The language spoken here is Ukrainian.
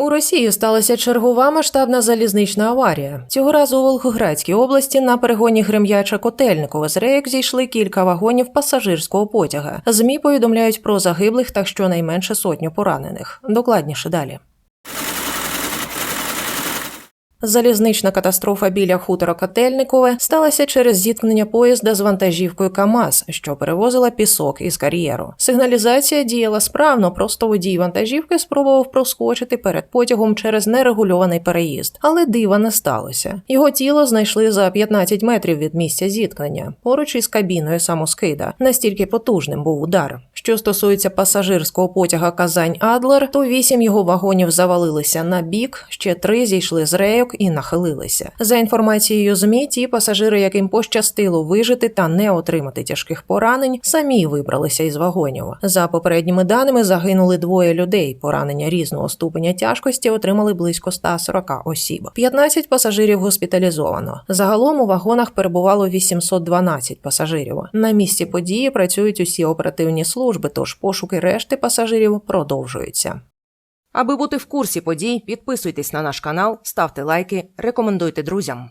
У Росії сталася чергова масштабна залізнична аварія. Цього разу у Волгоградській області на перегоні Грем'яча Котельникове з рейок зійшли кілька вагонів пасажирського потяга. ЗМІ повідомляють про загиблих та щонайменше сотню поранених. Докладніше далі. Залізнична катастрофа біля хутора Котельникове сталася через зіткнення поїзда з вантажівкою КАМАЗ, що перевозила пісок із кар'єру. Сигналізація діяла справно, просто водій вантажівки спробував проскочити перед потягом через нерегульований переїзд, але дива не сталося. Його тіло знайшли за 15 метрів від місця зіткнення, поруч із кабіною самоскида. Настільки потужним був удар. Що стосується пасажирського потяга Казань Адлер, то вісім його вагонів завалилися на бік, ще три зійшли з рейок і нахилилися. За інформацією ЗМІ, ті пасажири, яким пощастило вижити та не отримати тяжких поранень, самі вибралися із вагонів. За попередніми даними загинули двоє людей. Поранення різного ступеня тяжкості отримали близько 140 осіб. 15 пасажирів госпіталізовано. Загалом у вагонах перебувало 812 пасажирів. На місці події працюють усі оперативні служби, тож пошуки решти пасажирів продовжуються. Аби бути в курсі подій, підписуйтесь на наш канал, ставте лайки, рекомендуйте друзям.